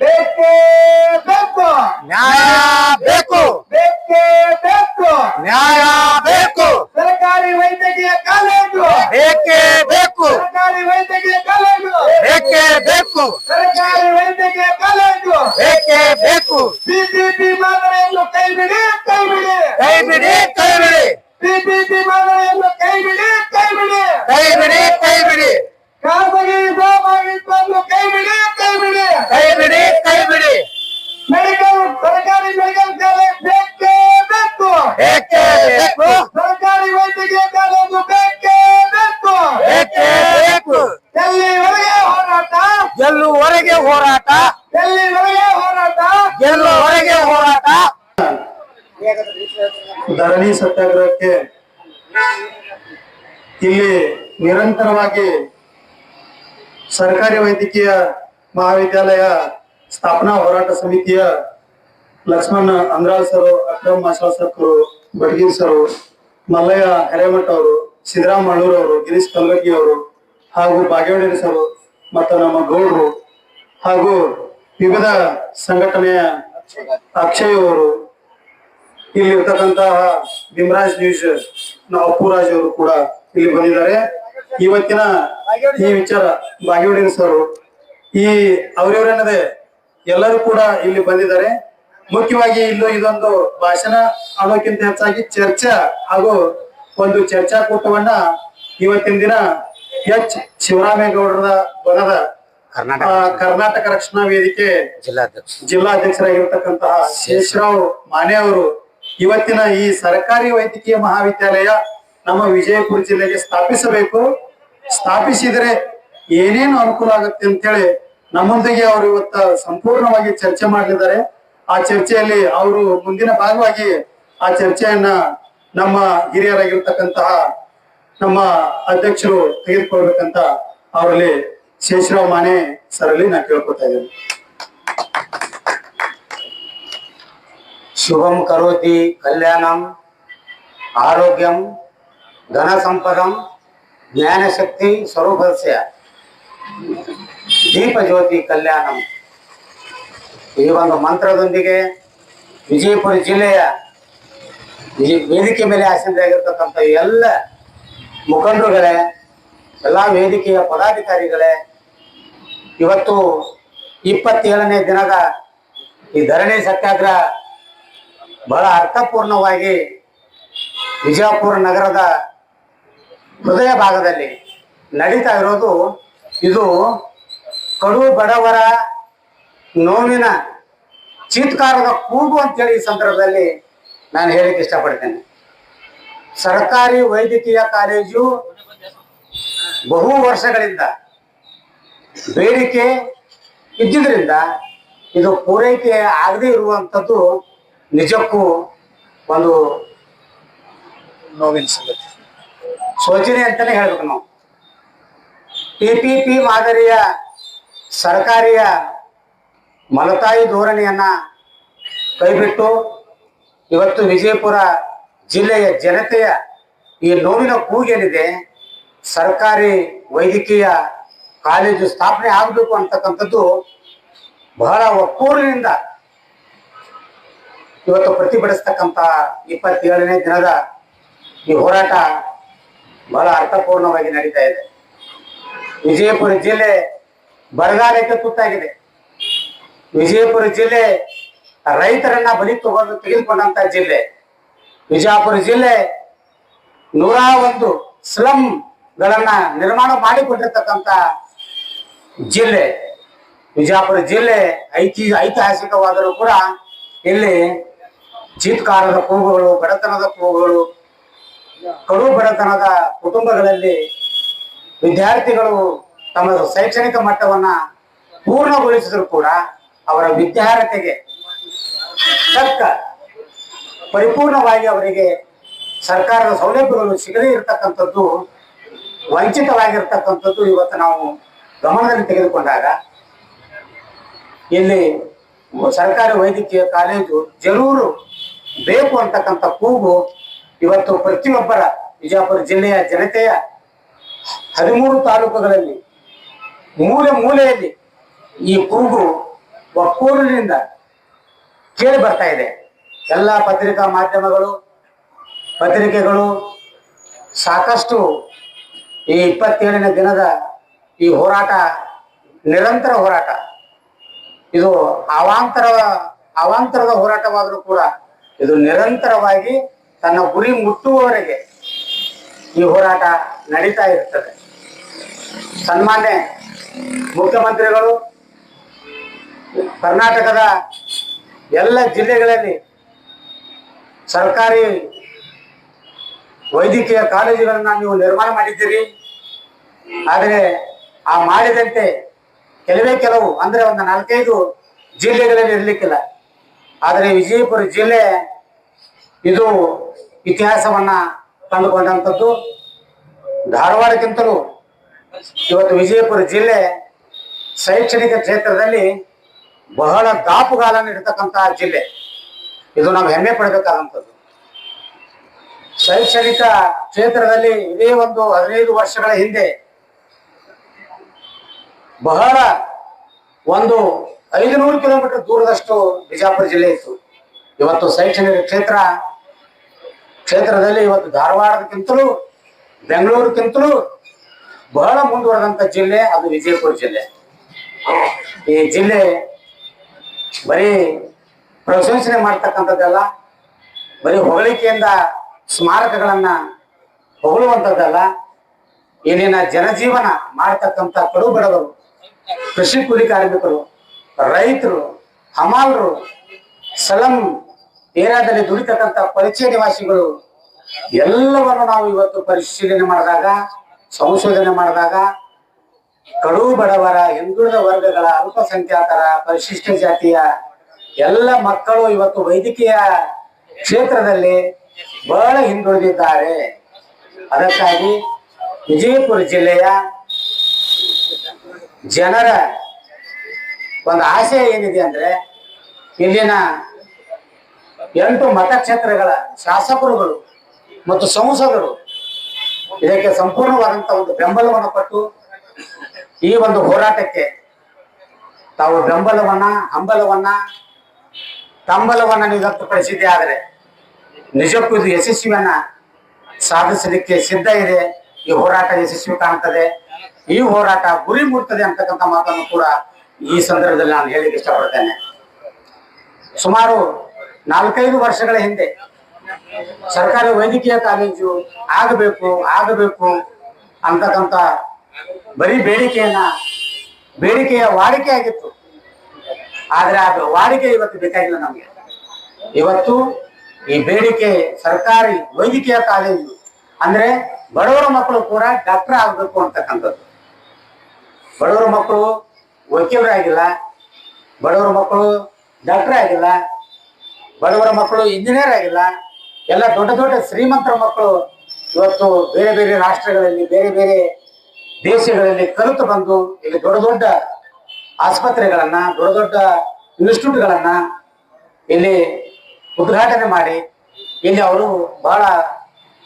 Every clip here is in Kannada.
ಬೇಕೇ ಬೇಕು. ನ್ಯಾಯ ಬೇಕು. ಬೇಕೇ ಬೇಕು. ನ್ಯಾಯ ಬೇಕು. ಸರ್ಕಾರಿ ವೈದ್ಯಕೀಯ ಕಾಲೇಜು. ಬೇಕೇ ಬೇಕು. ಸರ್ಕಾರಿ ವೈದ್ಯಕೀಯ ಕಾಲೇಜು. ಬೇಕೇ ಬೇಕು. ಸರ್ಕಾರಿ ವೈದ್ಯಕೀಯ ಕಾಲೇಜು. ಬೇಕೇ ಬೇಕು. ಬಿಜೆಪಿ ಮಾದರಿಯನ್ನು ಕೈ ಬಿಡಿ ಕೈ ಬಿಡಿ ಕೈ ಬಿಡಿ ಬಿಬಿಪಿ ಮಾದರಿಯನ್ನು ಕೈ ಬಿಡಿ ಕೈ ಬಿಡಿ ಕೈ ಬಿಡಿ ಕೈ ಬಿಡಿ ಖಾಸಗಿ ಸಹಭಾಗಿತ್ವವನ್ನು ಕೈ ಬಿಡಿ ಕೈ ಬಿಡಿ ಕೈ ಬಿಡಿ ಕೈ ಬಿಡಿ ಮೆಡಿಕಲ್ ಸರ್ಕಾರಿ ಮೆಡಿಕಲ್ ಕಾಲೇಜ್ ಬೇಕೇ ಬೇಕು ಬೇಕೇ. ಸರ್ಕಾರಿ ವೈದ್ಯಕೀಯ ಕಾಲೇಜು ಬೇಕೇ ಬೇಕು. ಬೇಕೇ ಬೇಕು. ಎಲ್ಲಿವರೆಗೆ ಹೋರಾಟ? ಗೆಲ್ಲುವರೆಗೆ ಹೋರಾಟ? ಎಲ್ಲಿವರೆಗೆ ಹೋರಾಟ? ಗೆಲ್ಲುವರೆಗೆ ಹೋರಾಟ? ಧರಣಿ ಸತ್ಯಾಗ್ರಹಕ್ಕೆ ಇಲ್ಲಿ ನಿರಂತರವಾಗಿ ಸರ್ಕಾರಿ ವೈದ್ಯಕೀಯ ಮಹಾವಿದ್ಯಾಲಯ ಸ್ಥಾಪನಾ ಹೋರಾಟ ಸಮಿತಿಯ ಲಕ್ಷ್ಮಣ್ ಅಂದ್ರಾಳ್ ಸರ್ ಅಕ್ರಮ್ ಮಾಸ್ಟರ್ ಸರ್ಕರು ಬಡಗೀರ್ ಸರ್ ಮಲ್ಲಯ್ಯ ಹಿರೇಮಠ ಅವರು ಸಿದ್ದರಾಮ ಅಳ್ಳೂರ್ ಅವರು, ಗಿರೀಶ್ ಕಲ್ಗಟ್ಟಿ ಅವರು ಹಾಗೂ ಬಾಗೇವಾಡಿ ಸರ್ ಮತ್ತು ನಮ್ಮ ಗೌಡ್ರು ಹಾಗೂ ವಿವಿಧ ಸಂಘಟನೆಯ ಅಕ್ಷಯ್ ಅವರು, ಇಲ್ಲಿ ಇರ್ತಕ್ಕಂತಹ ಭೀಮರಾಜ್ ನ್ಯೂಸ್ನ ಅಪ್ಪುರಾಜ್ ಅವರು ಕೂಡ ಇಲ್ಲಿ ಬಂದಿದ್ದಾರೆ. ಇವತ್ತಿನ ಈ ವಿಚಾರ ಬಾಗೇವಾಡಿ ಸರ್ ಈ ಅವರಿವರೇನದೆ ಎಲ್ಲರೂ ಕೂಡ ಇಲ್ಲಿ ಬಂದಿದ್ದಾರೆ. ಮುಖ್ಯವಾಗಿ ಇಲ್ಲೂ ಇದೊಂದು ಭಾಷಣ ಆಗೋಕ್ಕಿಂತ ಹೆಚ್ಚಾಗಿ ಚರ್ಚಾ ಹಾಗೂ ಒಂದು ಚರ್ಚಾ ಕೂಟವನ್ನ ಇವತ್ತಿನ ದಿನ ಎಚ್. ಶಿವರಾಮೇಗೌಡರ ಬಣದ ಕರ್ನಾಟಕ ಕರ್ನಾಟಕ ರಕ್ಷಣಾ ವೇದಿಕೆ ಜಿಲ್ಲಾಧ್ಯಕ್ಷ. ಜಿಲ್ಲಾಧ್ಯಕ್ಷರಾಗಿರ್ತಕ್ಕಂತಹ ಶೇಷರಾವ್ ಮಾನೆ ಅವರು ಇವತ್ತಿನ ಈ ಸರ್ಕಾರಿ ವೈದ್ಯಕೀಯ ಮಹಾವಿದ್ಯಾಲಯ ನಮ್ಮ ವಿಜಯಪುರ ಜಿಲ್ಲೆಗೆ ಸ್ಥಾಪಿಸಬೇಕು. ಸ್ಥಾಪಿಸಿದರೆ ಏನೇನು ಅನುಕೂಲ ಆಗುತ್ತೆ ಅಂತೇಳಿ ನಮ್ಮೊಂದಿಗೆ ಅವರು ಇವತ್ತ ಸಂಪೂರ್ಣವಾಗಿ ಚರ್ಚೆ ಮಾಡಲಿದ್ದಾರೆ. ಆ ಚರ್ಚೆಯಲ್ಲಿ ಅವರು ಮುಂದಿನ ಭಾಗವಾಗಿ ಆ ಚರ್ಚೆಯನ್ನ ನಮ್ಮ ಹಿರಿಯರಾಗಿರ್ತಕ್ಕಂತಹ ನಮ್ಮ ಅಧ್ಯಕ್ಷರು ತೆಗೆದುಕೊಳ್ಬೇಕಂತ ಅವರಲ್ಲಿ ಶೇಷರಾವ್ ಮಾನೆ ಸರಲ್ಲಿ ನಾ ಕೇಳ್ಕೊತಾ ಇದ್ದೇನೆ. ಶುಭಂ ಕರೋತಿ ಕಲ್ಯಾಣಂ, ಆರೋಗ್ಯಂ, ಧನ ಸಂಪದಂ ಜ್ಞಾನಶಕ್ತಿ ಸ್ವರೂಪಸ್ಯ ದೀಪ ಜ್ಯೋತಿ ಕಲ್ಯಾಣಂ. ಈ ಒಂದು ಮಂತ್ರದೊಂದಿಗೆ ವಿಜಯಪುರ ಜಿಲ್ಲೆಯ ವೇದಿಕೆ ಮೇಲೆ ಆಸೀನರಾಗಿರ್ತಕ್ಕಂಥ ಎಲ್ಲ ಮುಖಂಡರುಗಳೇ, ಎಲ್ಲ ವೇದಿಕೆಯ ಪದಾಧಿಕಾರಿಗಳೇ, ಇವತ್ತು ಇಪ್ಪತ್ತೇಳನೇ ದಿನದ ಈ ಧರಣಿ ಸತ್ಯಾಗ್ರಹ ಬಹಳ ಅರ್ಥಪೂರ್ಣವಾಗಿ ವಿಜಯಪುರ ನಗರದ ಹೃದಯ ಭಾಗದಲ್ಲಿ ನಡೀತಾ ಇರೋದು ಇದು ಕಡು ಬಡವರ ನೋವಿನ ಚೀತ್ಕಾರದ ಕೂಗು ಅಂತೇಳಿ ಈ ಸಂದರ್ಭದಲ್ಲಿ ನಾನು ಹೇಳಿಕ್ಕೆ ಇಷ್ಟಪಡ್ತೇನೆ. ಸರ್ಕಾರಿ ವೈದ್ಯಕೀಯ ಕಾಲೇಜು ಬಹು ವರ್ಷಗಳಿಂದ ಬೇಡಿಕೆ ಇದ್ದಿದ್ರಿಂದ ಇದು ಪೂರೈಕೆ ಆಗದೇ ಇರುವಂಥದ್ದು ನಿಜಕ್ಕೂ ಒಂದು ನೋವಿನ ಸಂಗತಿ. ಶೋಚನೆ ಅಂತಾನೆ ಹೇಳ್ಬೇಕು ನಾವು. ಟಿಪಿಪಿ ಮಾದರಿಯ ಸರ್ಕಾರಿಯ ಮಲತಾಯಿ ಧೋರಣೆಯನ್ನ ಕೈಬಿಟ್ಟು ಇವತ್ತು ವಿಜಯಪುರ ಜಿಲ್ಲೆಯ ಜನತೆಯ ಈ ನೋವಿನ ಕೂಗೇನಿದೆ, ಸರ್ಕಾರಿ ವೈದ್ಯಕೀಯ ಕಾಲೇಜು ಸ್ಥಾಪನೆ ಆಗಬೇಕು ಅಂತಕ್ಕಂಥದ್ದು ಬಹಳ ಒಕ್ಕೂರಿನಿಂದ ಇವತ್ತು ಪ್ರತಿಭಟಿಸ್ತಕ್ಕಂಥ ಇಪ್ಪತ್ತೇಳನೇ ದಿನದ ಈ ಹೋರಾಟ ಬಹಳ ಅರ್ಥಪೂರ್ಣವಾಗಿ ನಡೀತಾ ಇದೆ. ವಿಜಯಪುರ ಜಿಲ್ಲೆ ಬರಗಾಲಕ್ಕೆ ತುತ್ತಾಗಿದೆ. ವಿಜಯಪುರ ಜಿಲ್ಲೆ ರೈತರನ್ನ ಬಲಿ ತಗೊಂಡು ತೆಗೆದುಕೊಂಡಂತ ಜಿಲ್ಲೆ. ವಿಜಯಪುರ ಜಿಲ್ಲೆ ನೂರ ಒಂದು ಸ್ಲಮ್ ಗಳನ್ನ ನಿರ್ಮಾಣ ಮಾಡಿಕೊಂಡಿರ್ತಕ್ಕಂತ ಜಿಲ್ಲೆ. ವಿಜಯಪುರ ಜಿಲ್ಲೆ ಐತಿ, ಐತಿಹಾಸಿಕವಾದರೂ ಕೂಡ ಇಲ್ಲಿ ಚೀತ್ಕಾರದ ಕೂಗುಗಳು, ಬಡತನದ ಕೂಗುಗಳು, ಕಡು ಬಡತನದ ಕುಟುಂಬಗಳಲ್ಲಿ ವಿದ್ಯಾರ್ಥಿಗಳು ತಮ್ಮ ಶೈಕ್ಷಣಿಕ ಮಟ್ಟವನ್ನ ಪೂರ್ಣಗೊಳಿಸಿದ್ರು ಕೂಡ ಅವರ ವಿದ್ಯಾರ್ಹತೆಗೆ ತಕ್ಕ ಪರಿಪೂರ್ಣವಾಗಿ ಅವರಿಗೆ ಸರ್ಕಾರದ ಸೌಲಭ್ಯಗಳು ಸಿಗದೇ ಇರತಕ್ಕಂಥದ್ದು, ವಂಚಿತವಾಗಿರ್ತಕ್ಕಂಥದ್ದು ಇವತ್ತು ನಾವು ಗಮನದಲ್ಲಿ ತೆಗೆದುಕೊಂಡಾಗ, ಇಲ್ಲಿ ಸರ್ಕಾರಿ ವೈದ್ಯಕೀಯ ಕಾಲೇಜು ಜರೂರು ಬೇಕು ಅಂತಕ್ಕಂಥ ಕೂಗು ಇವತ್ತು ಪ್ರತಿಯೊಬ್ಬರ ವಿಜಯಪುರ ಜಿಲ್ಲೆಯ ಜನತೆಯ ಹದಿಮೂರು ತಾಲೂಕುಗಳಲ್ಲಿ ಮೂಲೆ ಮೂಲೆಯಲ್ಲಿ ಈ ಕೂಗು ಒಕ್ಕೂರಿನಿಂದ ಕೇಳಿ ಬರ್ತಾ ಇದೆ. ಎಲ್ಲ ಪತ್ರಿಕಾ ಮಾಧ್ಯಮಗಳು, ಪತ್ರಿಕೆಗಳು ಸಾಕಷ್ಟು ಈ ಇಪ್ಪತ್ತೇಳನೇ ದಿನದ ಈ ಹೋರಾಟ, ನಿರಂತರ ಹೋರಾಟ. ಇದು ಅವಾಂತರ, ಅವಾಂತರದ ಹೋರಾಟವಾದರೂ ಕೂಡ ಇದು ನಿರಂತರವಾಗಿ ತನ್ನ ಗುರಿ ಮುಟ್ಟುವವರೆಗೆ ಈ ಹೋರಾಟ ನಡೀತಾ ಇರ್ತದೆ. ಸನ್ಮಾನ್ಯ ಮುಖ್ಯಮಂತ್ರಿಗಳು ಕರ್ನಾಟಕದ ಎಲ್ಲ ಜಿಲ್ಲೆಗಳಲ್ಲಿ ಸರ್ಕಾರಿ ವೈದ್ಯಕೀಯ ಕಾಲೇಜುಗಳನ್ನ ನೀವು ನಿರ್ಮಾಣ ಮಾಡಿದ್ದೀರಿ. ಆದರೆ ಆ ಮಾಡಿದಂತೆ ಕೆಲವೇ ಕೆಲವು, ಅಂದ್ರೆ ಒಂದು ನಾಲ್ಕೈದು ಜಿಲ್ಲೆಗಳಲ್ಲಿ ಇರ್ಲಿಕ್ಕಿಲ್ಲ. ಆದರೆ ವಿಜಯಪುರ ಜಿಲ್ಲೆ ಇದು ಇತಿಹಾಸವನ್ನ ಕಂಡುಕೊಂಡಂಥದ್ದು ಧಾರವಾಡಕ್ಕಿಂತಲೂ ಇವತ್ತು ವಿಜಯಪುರ ಜಿಲ್ಲೆ ಶೈಕ್ಷಣಿಕ ಕ್ಷೇತ್ರದಲ್ಲಿ ಬಹಳ ದಾಪುಗಾಲನ್ನು ಇರತಕ್ಕಂತಹ ಜಿಲ್ಲೆ. ಇದು ನಾವು ಹೆಮ್ಮೆ ಪಡಬೇಕಾದಂಥದ್ದು. ಶೈಕ್ಷಣಿಕ ಕ್ಷೇತ್ರದಲ್ಲಿ ಇದೇ ಒಂದು ಹದಿನೈದು ವರ್ಷಗಳ ಹಿಂದೆ ಬಹಳ ಒಂದು ಐದುನೂರು ಕಿಲೋಮೀಟರ್ ದೂರದಷ್ಟು ಬಿಜಾಪುರ ಜಿಲ್ಲೆ ಇತ್ತು. ಇವತ್ತು ಶೈಕ್ಷಣಿಕ ಕ್ಷೇತ್ರ, ಕ್ಷೇತ್ರದಲ್ಲಿ ಇವತ್ತು ಧಾರವಾಡಕ್ಕಿಂತಲೂ ಬೆಂಗಳೂರಿಗಿಂತಲೂ ಬಹಳ ಮುಂದುವರೆದಂತ ಜಿಲ್ಲೆ ಅದು ವಿಜಯಪುರ ಜಿಲ್ಲೆ. ಈ ಜಿಲ್ಲೆ ಬರೀ ಪ್ರಶಂಸನೆ ಮಾಡ್ತಕ್ಕಂಥದ್ದಲ್ಲ, ಬರೀ ಹೊಗಳಿಕೆಯಿಂದ ಸ್ಮಾರಕಗಳನ್ನ ಹೊಗಳುವಂಥದ್ದಲ್ಲ ಇಲ್ಲಿನ ಜನಜೀವನ ಮಾಡ್ತಕ್ಕಂಥ ಕಡು ಬಡವರು, ಕೃಷಿ ಕೂಲಿ ಕಾರ್ಮಿಕರು, ರೈತರು, ಹಮಾಲರು, ಸಲಂ ಏರಿಯಾದಲ್ಲಿ ದುಡಿತಕ್ಕಂಥ ಪರಿಚಯ ನಿವಾಸಿಗಳು, ಎಲ್ಲವನ್ನು ನಾವು ಇವತ್ತು ಪರಿಶೀಲನೆ ಮಾಡಿದಾಗ, ಸಂಶೋಧನೆ ಮಾಡಿದಾಗ ಕಡು ಬಡವರ, ಹಿಂದುಳಿದ ವರ್ಗಗಳ, ಅಲ್ಪಸಂಖ್ಯಾತರ, ಪರಿಶಿಷ್ಟ ಜಾತಿಯ ಎಲ್ಲ ಮಕ್ಕಳು ಇವತ್ತು ವೈದ್ಯಕೀಯ ಕ್ಷೇತ್ರದಲ್ಲಿ ಬಹಳ ಹಿಂದುಳಿದಿದ್ದಾರೆ. ಅದಕ್ಕಾಗಿ ವಿಜಯಪುರ ಜಿಲ್ಲೆಯ ಜನರ ಒಂದು ಆಸೆ ಏನಿದೆ ಅಂದ್ರೆ ಇಲ್ಲಿನ ಎಂಟು ಮತಕ್ಷೇತ್ರಗಳ ಶಾಸಕರುಗಳು ಮತ್ತು ಸಂಸದರು ಇದಕ್ಕೆ ಸಂಪೂರ್ಣವಾದಂತಹ ಒಂದು ಬೆಂಬಲವನ್ನು ಕೊಟ್ಟು ಈ ಒಂದು ಹೋರಾಟಕ್ಕೆ ತಾವು ಬೆಂಬಲವನ್ನ, ಹಂಬಲವನ್ನ, ತಂಬಲವನ್ನ ನೀವು ವ್ಯಕ್ತಪಡಿಸಿದ್ದೆ ಆದರೆ ನಿಜಕ್ಕೂ ಇದು ಯಶಸ್ವಿಯನ್ನ ಸಾಧಿಸಲಿಕ್ಕೆ ಸಿದ್ಧ ಇದೆ. ಈ ಹೋರಾಟ ಯಶಸ್ವಿ ಕಾಣ್ತದೆ. ಈ ಹೋರಾಟ ಗುರಿ ಮುಟ್ತದೆ ಅಂತಕ್ಕಂಥ ಮಾತನ್ನು ಕೂಡ ಈ ಸಂದರ್ಭದಲ್ಲಿ ನಾನು ಹೇಳಿಕ್ಕೆ ಇಷ್ಟಪಡ್ತೇನೆ. ಸುಮಾರು ನಾಲ್ಕೈದು ವರ್ಷಗಳ ಹಿಂದೆ ಸರ್ಕಾರಿ ವೈದ್ಯಕೀಯ ಕಾಲೇಜು ಆಗಬೇಕು ಆಗಬೇಕು ಅಂತಕ್ಕಂಥ ಬರೀ ಬೇಡಿಕೆಯನ್ನ, ಬೇಡಿಕೆಯ ವಾಡಿಕೆ ಆಗಿತ್ತು. ಆದ್ರೆ ಅದು ವಾಡಿಕೆ ಇವತ್ತು ಬೇಕಾಗಿಲ್ಲ ನಮಗೆ. ಇವತ್ತು ಈ ಬೇಡಿಕೆ ಸರ್ಕಾರಿ ವೈದ್ಯಕೀಯ ಕಾಲೇಜು, ಅಂದ್ರೆ ಬಡವರ ಮಕ್ಕಳು ಕೂಡ ಡಾಕ್ಟರ್ ಆಗಬೇಕು ಅಂತಕ್ಕಂಥದ್ದು. ಬಡವರ ಮಕ್ಕಳು ವಕೀಲರಾಗಿಲ್ಲ ಬಡವರ ಮಕ್ಕಳು ಡಾಕ್ಟರ್ ಆಗಿಲ್ಲ, ಬಡವರ ಮಕ್ಕಳು ಇಂಜಿನಿಯರ್ ಆಗಿಲ್ಲ, ಎಲ್ಲ ದೊಡ್ಡ ದೊಡ್ಡ ಶ್ರೀಮಂತರ ಮಕ್ಕಳು ಇವತ್ತು ಬೇರೆ ಬೇರೆ ರಾಷ್ಟ್ರಗಳಲ್ಲಿ ಬೇರೆ ಬೇರೆ ದೇಶಗಳಲ್ಲಿ ಕಲಿತು ಬಂದು ಇಲ್ಲಿ ದೊಡ್ಡ ದೊಡ್ಡ ಆಸ್ಪತ್ರೆಗಳನ್ನ, ದೊಡ್ಡ ದೊಡ್ಡ ಇನ್ಸ್ಟಿಟ್ಯೂಟ್ಗಳನ್ನ ಇಲ್ಲಿ ಉದ್ಘಾಟನೆ ಮಾಡಿ ಇಲ್ಲಿ ಅವರು ಬಹಳ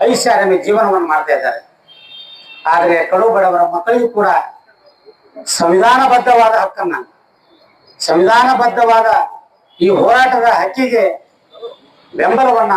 ಐಷಾರಾಮಿ ಜೀವನವನ್ನು ಮಾಡ್ತಾ ಇದ್ದಾರೆ. ಆದರೆ ಕಡು ಬಡವರ ಮಕ್ಕಳಿಗೂ ಕೂಡ ಸಂವಿಧಾನಬದ್ಧವಾದ ಹಕ್ಕನ್ನ, ಸಂವಿಧಾನಬದ್ಧವಾದ ಈ ಹೋರಾಟದ ಹಕ್ಕಿಗೆ ಬೆಂಬಲವನ್ನ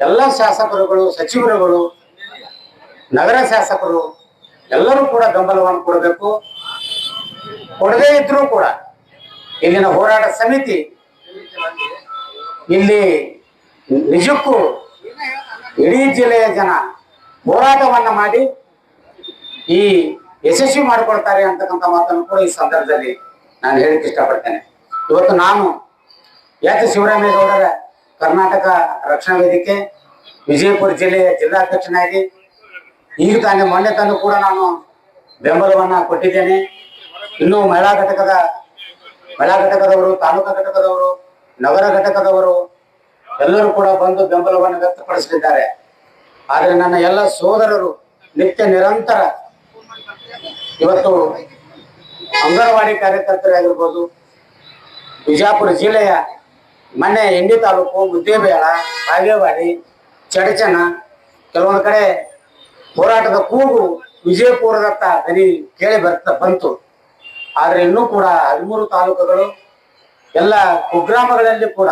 ಎಲ್ಲ ಶಾಸಕರುಗಳು, ಸಚಿವರುಗಳು, ನಗರ ಶಾಸಕರು ಎಲ್ಲರೂ ಕೂಡ ಬೆಂಬಲವನ್ನು ಕೊಡಬೇಕು. ಕೊಡದೇ ಇದ್ರೂ ಕೂಡ ಇಲ್ಲಿನ ಹೋರಾಟ ಸಮಿತಿ ಇಲ್ಲಿ ನಿಜಕ್ಕೂ ಇಡೀ ಜಿಲ್ಲೆಯ ಜನ ಹೋರಾಟವನ್ನ ಮಾಡಿ ಈ ಯಶಸ್ವಿ ಮಾಡಿಕೊಳ್ತಾರೆ ಅಂತಕ್ಕಂಥ ಮಾತನ್ನು ಕೂಡ ಈ ಸಂದರ್ಭದಲ್ಲಿ ನಾನು ಹೇಳಕ್ ಇಷ್ಟಪಡ್ತೇನೆ. ಇವತ್ತು ನಾನು ಎಚ್ ಶಿವರಾಮೇಗೌಡರ ಕರ್ನಾಟಕ ರಕ್ಷಣಾ ವೇದಿಕೆ, ವಿಜಯಪುರ ಜಿಲ್ಲೆಯ ಜಿಲ್ಲಾಧ್ಯಕ್ಷನಾಗಿ ಈಗ ತಾನೇ ಮೊನ್ನೆ ತಂದು ಕೂಡ ನಾನು ಬೆಂಬಲವನ್ನ ಕೊಟ್ಟಿದ್ದೇನೆ. ಇನ್ನು ಮಹಿಳಾ ಘಟಕದ, ಮಹಿಳಾ ಘಟಕದವರು, ತಾಲೂಕಾ ಘಟಕದವರು, ನಗರ ಘಟಕದವರು ಎಲ್ಲರೂ ಕೂಡ ಬಂದು ಬೆಂಬಲವನ್ನು ವ್ಯಕ್ತಪಡಿಸಲಿದ್ದಾರೆ ಆದರೆ ನನ್ನ ಎಲ್ಲ ಸೋದರರು ನಿತ್ಯ ನಿರಂತರ ಇವತ್ತು ಅಂಗನವಾಡಿ ಕಾರ್ಯಕರ್ತರಾಗಿರ್ಬೋದು ಬಿಜಾಪುರ ಜಿಲ್ಲೆಯ ಮನೆ ಎಂಡಿ ತಾಲೂಕು ಮುದ್ದೇಬೇಳ, ಬಾಗೇವಾಡಿ, ಚಡಚನ, ಕೆಲವೊಂದು ಕಡೆ ಹೋರಾಟದ ಕೂಗು ವಿಜಯಪುರದತ್ತ ದನಿ ಕೇಳಿ ಬರ್ತಾ ಬಂತು. ಆದ್ರೆ ಇನ್ನೂ ಕೂಡ ಹದಿಮೂರು ತಾಲೂಕುಗಳು, ಎಲ್ಲ ಕುಗ್ರಾಮಗಳಲ್ಲಿ ಕೂಡ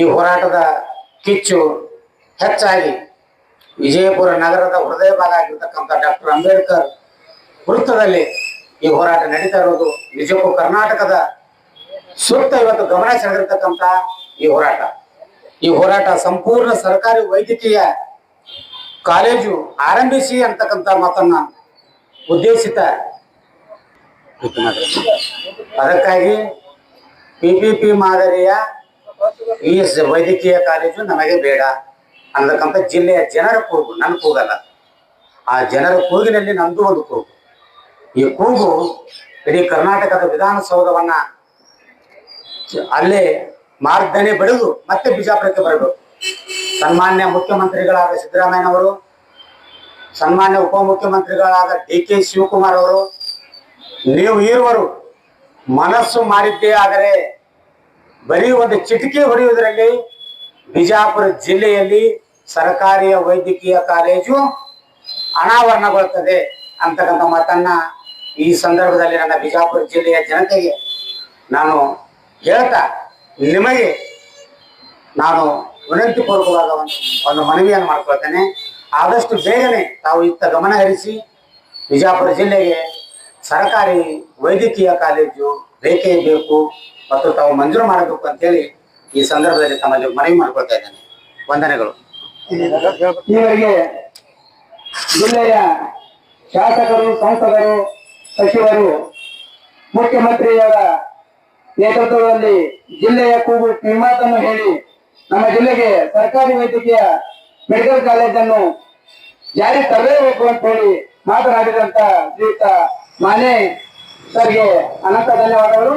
ಈ ಹೋರಾಟದ ಕಿಚ್ಚು ಹೆಚ್ಚಾಗಿ ವಿಜಯಪುರ ನಗರದ ಹೃದಯ ಭಾಗ ಆಗಿರ್ತಕ್ಕಂಥ ಡಾಕ್ಟರ್ ಅಂಬೇಡ್ಕರ್ ವೃತ್ತದಲ್ಲಿ ಈ ಹೋರಾಟ ನಡೀತಾ ಇರೋದು. ನಿಜಕ್ಕೂ ಕರ್ನಾಟಕದ ಸೂಕ್ತ ಇವತ್ತು ಗಮನ ಸೆಳೆದಿರ್ತಕ್ಕಂಥ ಈ ಹೋರಾಟ. ಈ ಹೋರಾಟ ಸಂಪೂರ್ಣ ಸರ್ಕಾರಿ ವೈದ್ಯಕೀಯ ಕಾಲೇಜು ಆರಂಭಿಸಿ ಅಂತಕ್ಕಂಥ ಮಾತನ್ನ ಉದ್ದೇಶಿತ ಅದಕ್ಕಾಗಿ ಪಿ ಪಿ ಪಿ ಮಾದರಿಯ ಈ ವೈದ್ಯಕೀಯ ಕಾಲೇಜು ನಮಗೆ ಬೇಡ ಅನ್ನತಕ್ಕಂಥ ಜಿಲ್ಲೆಯ ಜನರ ಕೂಗು, ನನ್ನ ಕೂಗಲ್ಲ. ಆ ಜನರ ಕೂಗಿನಲ್ಲಿ ನಂದು ಒಂದು ಕೂಗು. ಈ ಕೂಗು ಇಡೀ ಕರ್ನಾಟಕದ ವಿಧಾನಸೌಧವನ್ನ ಅಲ್ಲೇ ಮಾರ್ಗದನೆ ಬೆಳೆದು ಮತ್ತೆ ಬಿಜಾಪುರಕ್ಕೆ ಬರಬೇಕು. ಸನ್ಮಾನ್ಯ ಮುಖ್ಯಮಂತ್ರಿಗಳಾದ ಸಿದ್ದರಾಮಯ್ಯನವರು, ಸನ್ಮಾನ್ಯ ಉಪಮುಖ್ಯಮಂತ್ರಿಗಳಾದ ಡಿ ಕೆ ಶಿವಕುಮಾರ್ ಅವರು ನೀವು ಇರುವರು, ಮನಸ್ಸು ಮಾಡಿದ್ದೇ ಆದರೆ ಬರೀ ಒಂದು ಚಿಟಿಕೆ ಹೊಡೆಯುವುದರಲ್ಲಿ ಬಿಜಾಪುರ ಜಿಲ್ಲೆಯಲ್ಲಿ ಸರ್ಕಾರಿ ವೈದ್ಯಕೀಯ ಕಾಲೇಜು ಅನಾವರಣಗೊಳ್ಳುತ್ತದೆ ಅಂತಕ್ಕಂಥ ಮಾತನ್ನ ಈ ಸಂದರ್ಭದಲ್ಲಿ ನನ್ನ ಬಿಜಾಪುರ ಜಿಲ್ಲೆಯ ಜನತೆಗೆ ನಾನು ಹೇಳ್ತಾ, ನಿಮಗೆ ನಾನು ವಿನಂತಿ ಪೂರ್ವಕವಾದ ಒಂದು ಮನವಿಯನ್ನು ಮಾಡ್ಕೊಳ್ತೇನೆ. ಆದಷ್ಟು ಬೇಗನೆ ತಾವು ಇತ್ತ ಗಮನ ಹರಿಸಿ ಬಿಜಾಪುರ ಜಿಲ್ಲೆಗೆ ಸರಕಾರಿ ವೈದ್ಯಕೀಯ ಕಾಲೇಜು ಬೇಕೇ ಬೇಕು ಮತ್ತು ತಾವು ಮಂಜೂರು ಮಾಡಬೇಕು ಅಂತೇಳಿ ಈ ಸಂದರ್ಭದಲ್ಲಿ ತಮ್ಮಲ್ಲಿ ಮನವಿ ಮಾಡ್ಕೊಳ್ತಾ ಇದ್ದೇನೆ. ವಂದನೆಗಳು. ಇವರಿಗೆ ಜಿಲ್ಲೆಯ ಶಾಸಕರು, ಸಂಸದರು, ಸಚಿವರು, ಮುಖ್ಯಮಂತ್ರಿಯವರ ನೇತೃತ್ವದಲ್ಲಿ ಜಿಲ್ಲೆಯ ಕೂಗು ಕಿಮ್ಮತ್ತನ್ನು ಹೇಳಿ ನಮ್ಮ ಜಿಲ್ಲೆಗೆ ಸರ್ಕಾರಿ ವೈದ್ಯಕೀಯ ಮೆಡಿಕಲ್ ಕಾಲೇಜನ್ನು ಜಾರಿ ತರಬೇಕು ಅಂತ ಹೇಳಿ ಮಾತನಾಡಿದಂತ ಶ್ರೀಯುತ ಮಾನೆ ಸರ್ಗೆ ಅನಂತ ಧನ್ಯವಾದಗಳು.